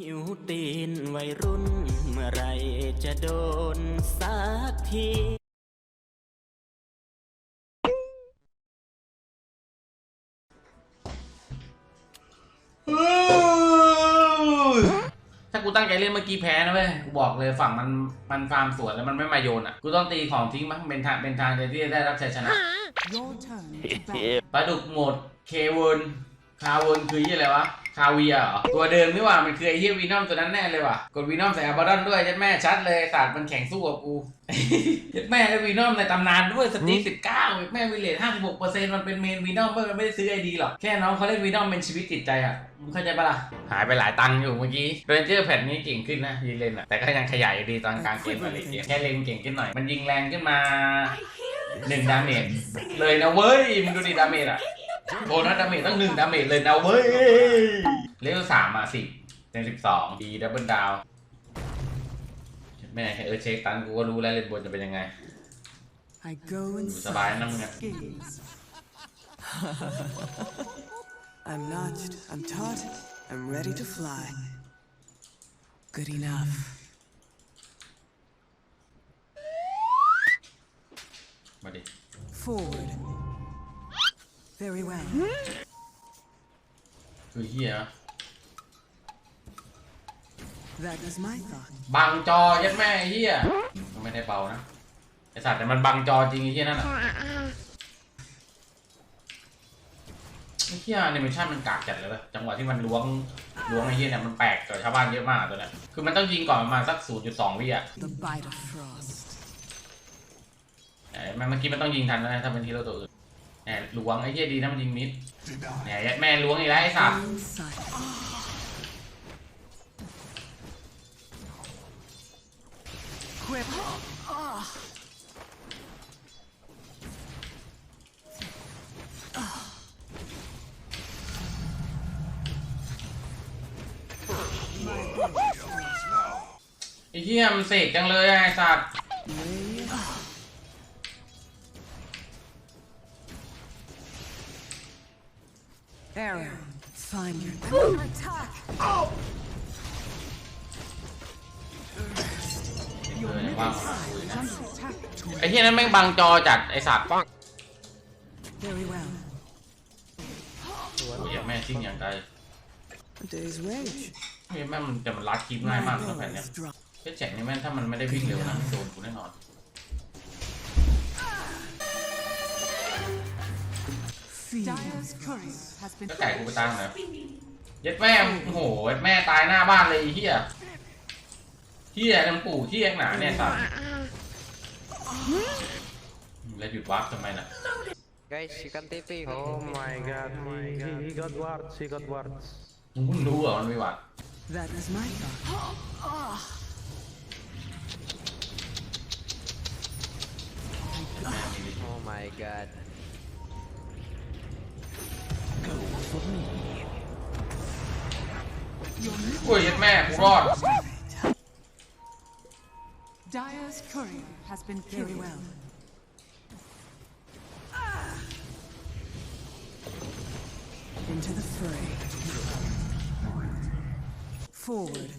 หิวตีนวัยรุ่น เมื่อไหรจะโดนสักทีถ้ากูตั้งใจเล่นเมื่อกี้แพ้นะเว้ย กูบอกเลยฝั่งมันมันฟาร์มสวนแล้วมันไม่มาโยนอะ กูต้องตีของทิ้งมั้งเป็นทางเป็นทางเดียวที่จะได้รับชัยชนะ Your turn to battle. ปลาดุกหมด เควน คาวนคือยี่อะไรวะ คาเวียร์เหรอ ตัวเดิมนี่หว่ามันคือไอ้เฮียวีนอมตัวนั้นแน่เลยว่ะ กดวีนอมใส่อาบาดอนด้วยยัดแม่ชัดเลยศาสตร์มันแข่งสู้กับกูยัดแม่ไอ้วีนอมในตำนานด้วยสตีสิบเก้าแม่วิเลทห้าสิบหกเปอร์เซ็นต์มันเป็นเมนวีนอมมันไม่ได้ซื้อไอดีหรอก แค่น้องเขาเล่นวีนอมเป็นชีวิตจิตใจอะมึงเข้าใจปะล่ะ หายไปหลายตังค์อยู่เมื่อกี้เรนเจอร์แพทนี้เก่งขึ้นนะยีเลนอะแต่ก็ยังขยายอยู่ดีตอนกลางเกมอะไรเกมแค่เลนเก่งขึ้นหน่อยมันยิงแรงขึ้นมาหนึ่งดาเมจเลยนะเว้ยมึงดูดิดาเมจอะ โบนัสดาเมจตั้งหนึ่งดาเมจเลยนะเว้ย เลเวลสามมาสิเต็มสิบสองดีดับเบิลดาวแม่เออเช็คตันกูก็รู้แล้วเล่นบนจะเป็นยังไงดูสบายนะมึงอะ I'm notched, I'm taught, I'm ready to fly. Good enough. มาดิ Forward. Very well. คือเฮีย That is my thought. บังจอยัดแม่ไอ้เฮียมันไม่ได้เบานะไอสัตว์แต่มันบังจอจริงไอ้เฮียนั่นอะไอ้เฮียแอนิเมชันมันกากจัดเลยเว้ยจังหวะที่มันล้วงล้วงไอ้เฮียเนี่ยมันแปลกกว่าชาวบ้านเยอะมากตัวเนี้ยคือมันต้องยิงก่อนประมาณสัก 0.2 วิอะ The bite of frost. ไอ้แม่เมื่อกี้มันต้องยิงทันนะถ้าเป็นทีเราตัวอื่น แหมล้วงไอ้เหี้ยดีนะมันยิงมิดแหมยัดแม่ล้วงอีกแล้วไอ้สัตว์ Inside. Quip. ไอ้เหี้ยมันเสกจังเลยอะไอ้สัต ว์ Way Arrow. Find your attack. เออเนี่ยว่างมาคุยนะ Under attack. ไอ้เหี้ยนั้นแม่งบังจอจัดไอ้สัตว์ปัง Very well. โอ้ยแม่ทิ้งอย่างไร A day's wage. เฮ้ยแม่งมันจะมันลัดคลิปง่ายมากนะแผ่นเนี้ย is drop. แค่แจ็คนี่แม่งถ้ามันไม่ได้วิ่งเร็วนะโดนกูแน่นอน Dyer's courier has been ก็ไก่กูไปตั้งนะยัดแม่โอ้โหยัดแม่ตายหน้าบ้านเลยไอ้เหี้ยเหี้ยน้ำปู่เหี้ยหนาเนี่ยสัตว์แล้วหยุดวับทำไมน่ะ Guys, you can TP. Oh my god, he, he got wards, he got wards. มึงเพิ่งรู้เหรอมันมีวัด That is my thought. Oh my god. อ้ยยัดแม่กูรอด Dyer's courier has been Very killed. well. Into the fray. Forward.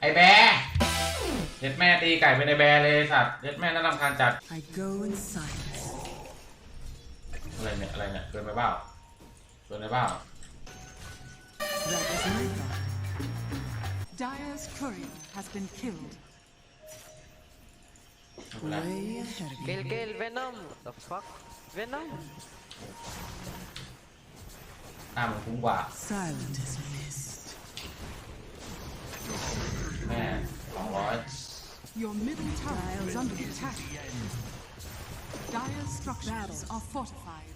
ไอ้แบร์เย็ดแม่ตีไก่เป็นไอ้แบร์เลยสัตว์เย็ดแม่น่ารำคาญจัด I go in silence. อะไรเนี่ยอะไรเนี่ยเกินไปเปล่า เกินไปเปล่า That is my thought. Dyer's courier has been killed. ไม่เป็นไร Way ahead of you. Kill, kill, Venom. The fuck? Venom? หน้ามันคุ้มกว่า Silent as mist. แม่สองร้อย Your middle tower is under attack. Dyer's structures are fortified.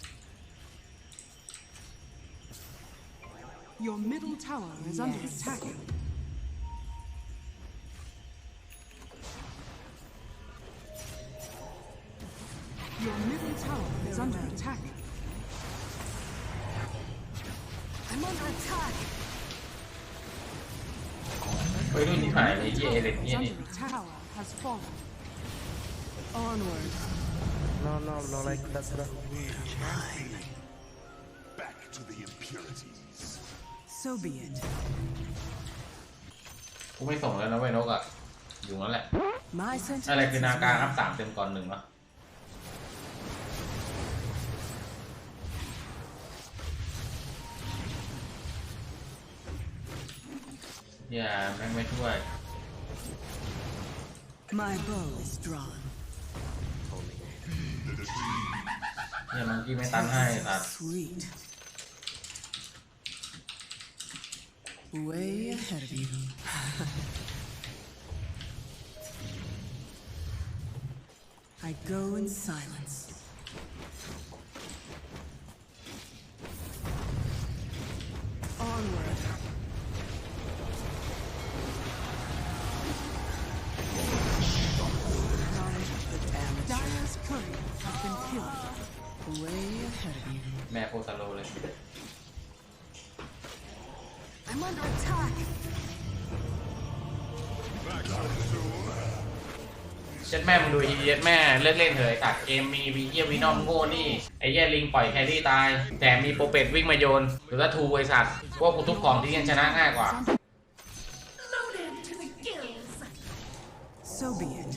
Your middle tower is under Yes. attack. Your middle tower is under attack. I'm under attack. ไปรุ่นที่ผ่านไอ้เหี้ยเอเล็ก Is เนี่ยนี่ under attack. Tower has fallen. Onward. No, no, no like that, bro. Back to the impurities. So be it. กูไม่ส่งแล้วนะเว้ยนกอะอยู่นั่นแหละ My อะไร sentiments คือ is นาการ mine. อัพสามเต็มก่อนหนึ่งวะอย่าแม่งไม่ช่วย My bow is drawn. เนี่ยมันกี้ไม่ตันให้สัตว์ Sweet. Way ahead of you. I go in silence. Onward. The damage. Dyer's courier has been killed. Way ahead of you. แม่โคตรสโลว์เลย I'm under attack. เช็ดแม่มึงดูอีเย็ดแม่เลิกเล่นเถอะไอ้ตัดเกมมีวีเยียวีนอมโง่นี่ไอ้เหี้ยลิงปล่อยแครี่ตายแถมมีโปรเป็ดวิ่งมาโยน หรือว่าทูไอ้สัตว์พวกกูทุบของที่ยังชนะง่ายกว่า So be it.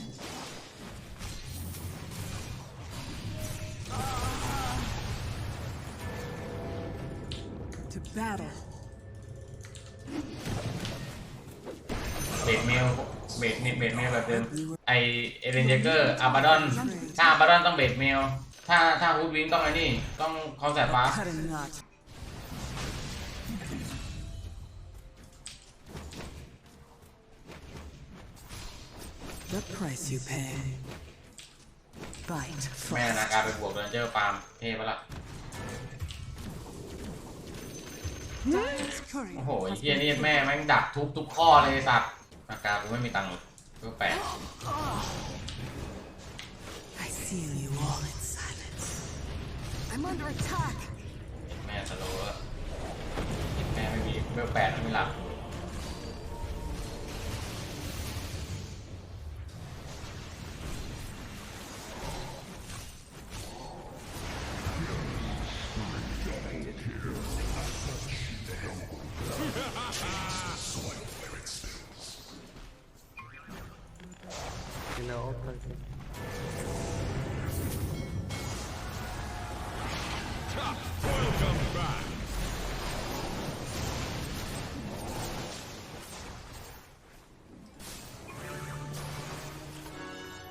เบดเมลเบดเบดเมลแบบเดิมไอเอเรนเจเกอร์อาบาดอนถ้าอาบาดอนต้องเบดเมลถ้าถ้าฮูดวิงต้องไอ้นี่ต้องคอนแสตฟ้า Cut a knot. The price you pay. Bite แม่ first. นาการไปบวกเรนเจอร์ฟาร์มเท่ปะล่ะ Dyer's courier โอ้โหไอ้ has เฮีย been นี่ killed. แม่แม่งดักทุบทุกข้อเลยไอ้สัตว์ นาการกูไม่มีตังค์หรอกก็แปลก I seal you all in silence. I'm under attack. แม่สโลว์แล้วแม่ไม่มีเบลแปดไม่มีหลั ก You know, open.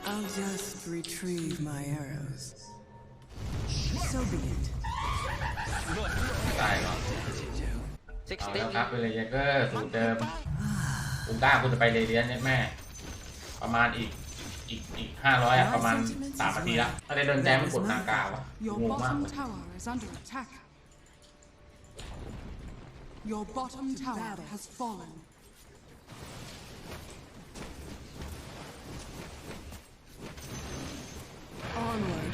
I'll just retrieve my arrows. So be it. ไม่ตายหรอกเอาแล้ว 16. ครับเป็นเลเยเกอร์สูตรเดิมกูกล้ากูจะไปเรเดียนเนี่ยแม่ ประมาณอีก อีกอีกห้าร้อยอะประมาณสามนาทีละอะไรโดนแจมไม่กดนากาวะ Your งงมาก bottom เลย tower is under attack. Your bottom tower battle. has fallen. Onward.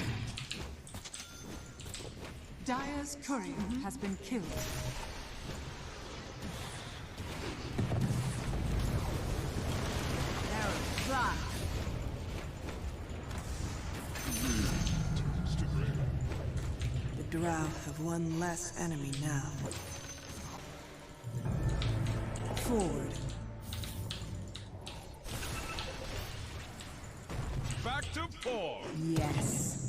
Dyer's courier has been killed. Have one less enemy now. Forward. Back to four. Yes.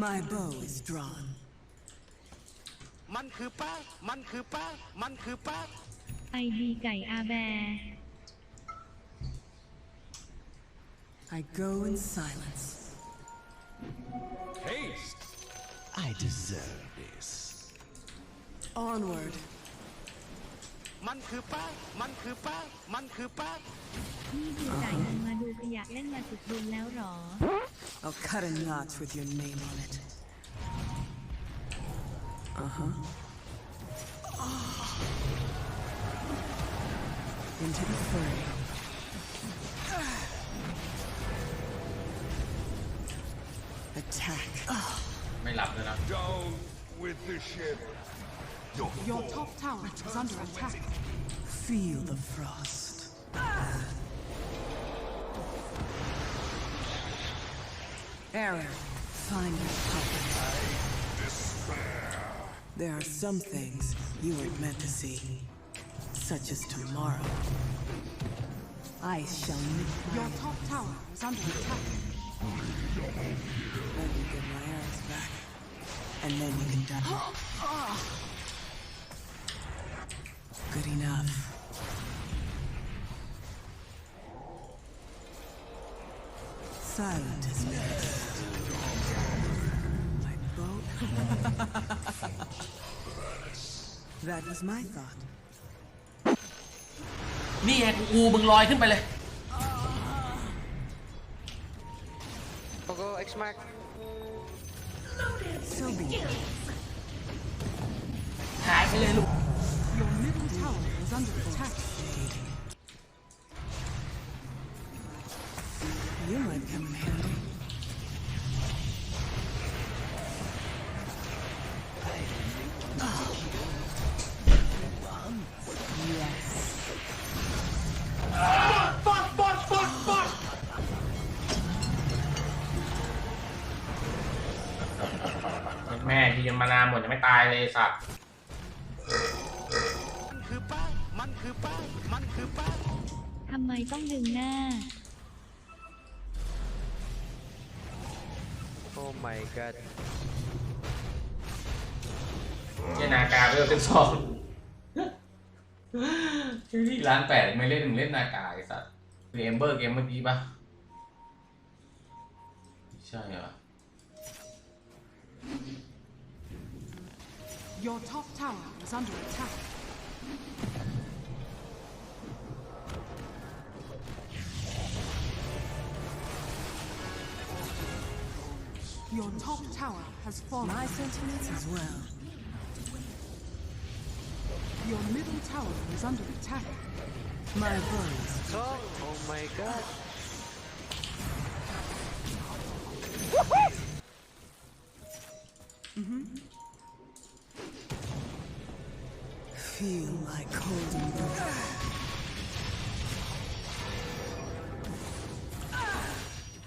My bow is drawn. มันคือแป้งมันคือแป้งมันคือแป้งไอดีไก่อาแบ I go in silence. Haste. I deserve this Onward. มันคือแป้งมันคือแป้งมันคือแป้งนี่คือจ่ายเงินมาดูขยะเล่นมาสุดดุลแล้วหรอ I'll cut a notch with your name on it. Uh huh. Into the fray. Attack. ไม่หลับเลยนะ Down with the Your top tower is under attack. Feel the frost. Aaron, find your power. There are some things you weren't meant to see, such as tomorrow. I shall meet Your top tower is under attack. Let me get my arrows back, and then you can die. Good enough. Silent is best. My boat. that was my thought. นี่ไงกูอูมึงลอยขึ้นไปเลย Go go X Mark. So be it. หายไปเลยลูก Your middle tower is under attack. You might come in handy. ยังมานานหมดยังไม่ตายเลยไอ้สัตว์มันคือแป้งมันคือแป้งมันคือแป้งทำไมต้องดึงหน้า Oh my god. เจนากาเวลเต็มสองที่ร้านแปดไม่เล่นมึงเล่นนากาไอ้สัตว์เกมเบอร์เกมเมื่อกี้ปะไม่ใช่เหรอ Your top tower is under attack. Your top tower has fallen. My sentiments as well. Your middle tower is under attack. My bones. Song. Oh my god. Feel my cold embrace.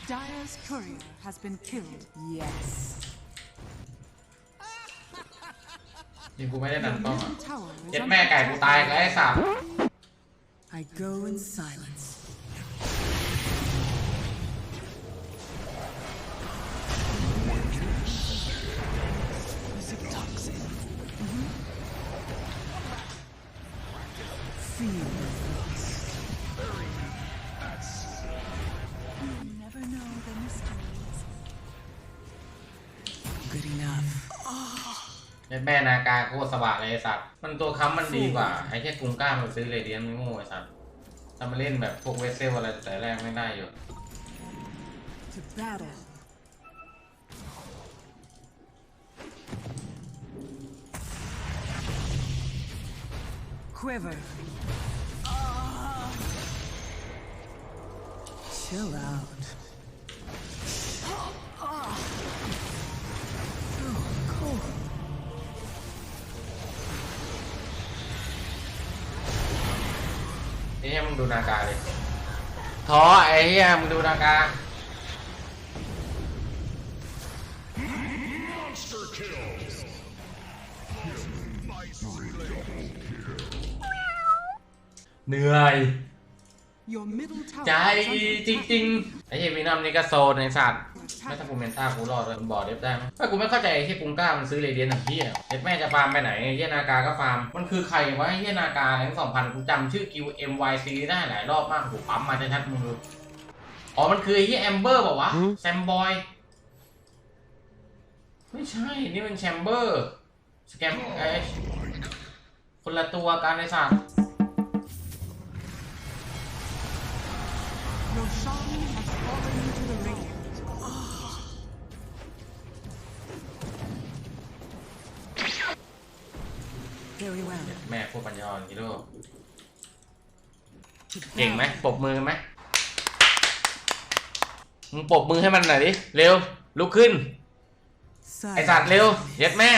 Dyer's courier has been killed. Yes. นี่กูไม่ได้ดัน Your ต้องอ่ะ middle tower is เจ็ด under แม่ไก่กูตายแล้วไอ้สัตว์ I go in silence. แม่นากาโคตรสว่างเลยไอ้สัตว์ มันตัวค้ำมันดีกว่า ไอ้แค่กรุงกล้ามันซื้อเรเดียนมันโง่ไอ้สัตว์ถ้ามาเล่นแบบพวกเวสเซลอะไรแต่แรกไม่ได้อยู่ To battle. งดูนากาเลยท้อไอ้เหี้ยมึงดูนากา Monster kills. Nicely double kill. เหนื่อย Your middle tower ใจ is under จ attack. ริงๆไอ้เหี้ยวีนัมนี่ก็โซนในสัตว์ไม่ถ้ากูเมนต้ากูรอดเลยมันบอดเดฟได้ไหมถ้ากูไม่เข้าใจไอ้ที่กรุงกล้ามันซื้อเรเดียนของพี่อะเด็ดแม่จะฟาร์มไปไหนไอ้เหี้ยนากาก็ฟาร์มมันคือใครวะไอ้เหี้ยนากาทั้งสองพันกูจำชื่อกิว MYC ได้หลายรอบมากถูกปั๊มมาชัดๆมึงดูอ๋อมันคือไอ้เหี้ยแอมเบอร์เปล่าวะแซมบอยไม่ใช่นี่มันแชมเบอร์สแกมไอ้คนละตัวกันไอ้สัตว์ แม่พวกปัญญาอ่อนกิโลเก่งไหมปรบมือไหมมึงปรบมือให้มันหน่อยดิ เร็ว ลุกขึ้น ไอสัตว์เร็ว เย็ดแม่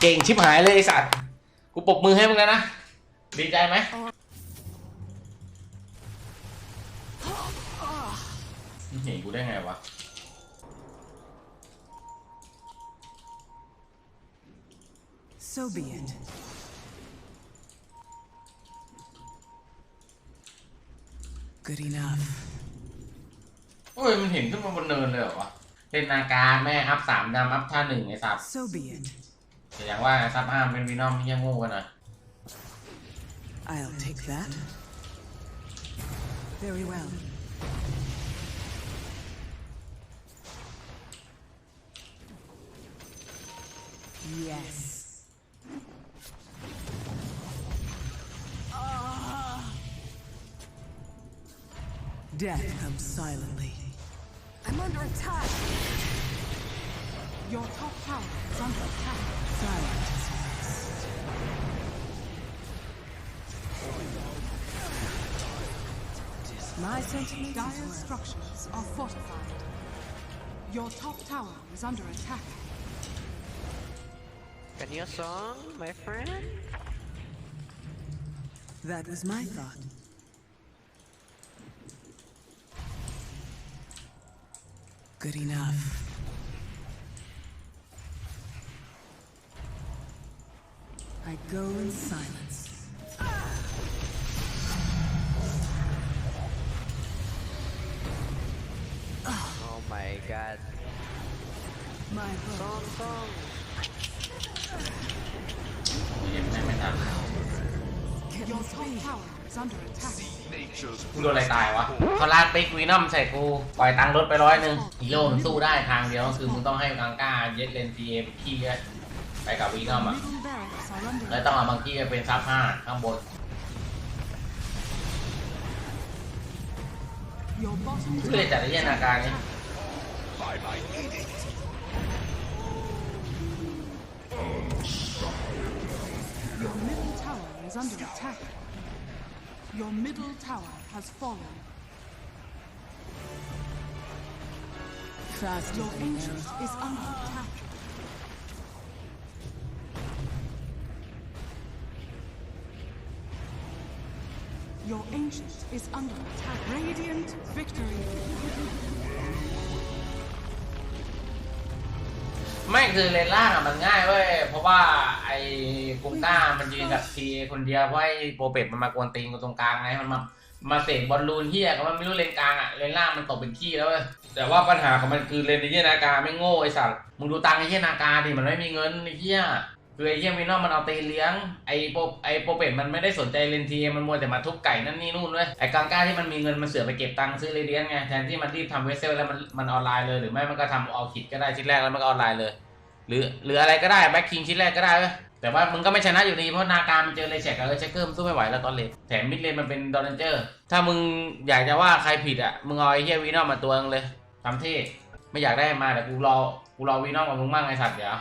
เก่งชิบหายเลยไอ้สัตว์ กูปรบมือให้มึงแล้วนะ ดีใจไหม ได้ไงวะ So be it. Good enough. โอ้ยมันเห็นขึ้นมาบนเนินเลยเหรอวะเล่นนาการแม่อัพสามดำอัพท่าหนึ่งไอ้สัตว์ So be it. แต่อย่างว่าซับอ้ามเป็นวีนอมที่ยังโง่กันหน่อย I'll take that. Very well. Yes. Ah. Death comes silently. I'm under attack. Your top tower is under attack. Silent as rest. My sentiments Dire structures are fortified. Your top tower is under attack. Can you song, my friend? That was my thought. Good enough. I go in silence. Oh my god. My. Song, song. เห็นไหมไม่ทัน Your top tower is under attack. Nature's มึงโดนอะไรตายวะเขาลากปิกวีนอมใส่กู ปล่อยตังค์รถไปร้อยหนึ่งฮีโร่มันสู้ได้ทางเดียวก็คือมึงต้องให้กังก้าเย็ดเลนทีเอไปขี้อะไปกับวีนอมอะ แล้วต้องเอาบางที่เป็นซับห้าข้างบนเพื่อจัดเหี้ยนาการนี่ Your middle tower is under attack. Your middle tower has fallen. Fast Your as an ancient arrow. is under attack. Your ancient is under attack. Radiant victory. ไม่คือเลนล่างอะมันง่ายเว้ย เพราะว่าไ อ้กุงก้ามันยืนกับทีคนเดียวเพราะไอ้โปรเป็ดมันมากวนตีนกูตรงกลางไงมันมามาเสกบอลลูนเฮียก็มันไม่รู้เลนกลางอะเลนล่างมันตกเป็นขี้แล้วเว้ยแต่ว่าปัญหาของมันคือเลนไอ้เฮียนาการไม่โง่ไอ้สัตว์มึงดูตังไอ้เฮียนาการดิมันไม่มีเงินไอ้เฮียคือไอ้เฮียมินอมมันเอาตีนเลี้ยงไอ้โปรไอ้โปรเป็ดมันไม่ได้สนใจเลนทีมันมัวแต่มาทุบไก่นั่นนี่นู่นเว้ยไอ้กังก้าที่มันมีเงินมันเสือไปเก็บตังค์ซื้อเลเดียนไงแทนที่มันรีบทำเวสเซลแล้วมันมันออนไลน์เลยหรือไม่มันก็ทำเอาคิดก็ได้ชิ้นแรกแล้วมันก็ออนไลน์เลย รือหรืออะไรก็ได้แบ็คคิงชิ้นแรกก็ได้เว้แต่ว่ามึงก็ไม่ชนะอยู่ดีเพราะนาการมันเจอเลยแฉกกับเออเชคเกอร์มันสู้ไม่ไหวแล้วตอนเลนแถมมิดเลนมันเป็นดอนเจอร์ ถ้ามึงอยากจะว่าใครผิดอะมึงเอาไอ้เฮียวีนอมมาตัวนึงเลยทำเท่ไม่อยากได้มาแต่กูรอกูรอวีนอมกับมึงมากไอ้สัตว์เดี๋ยว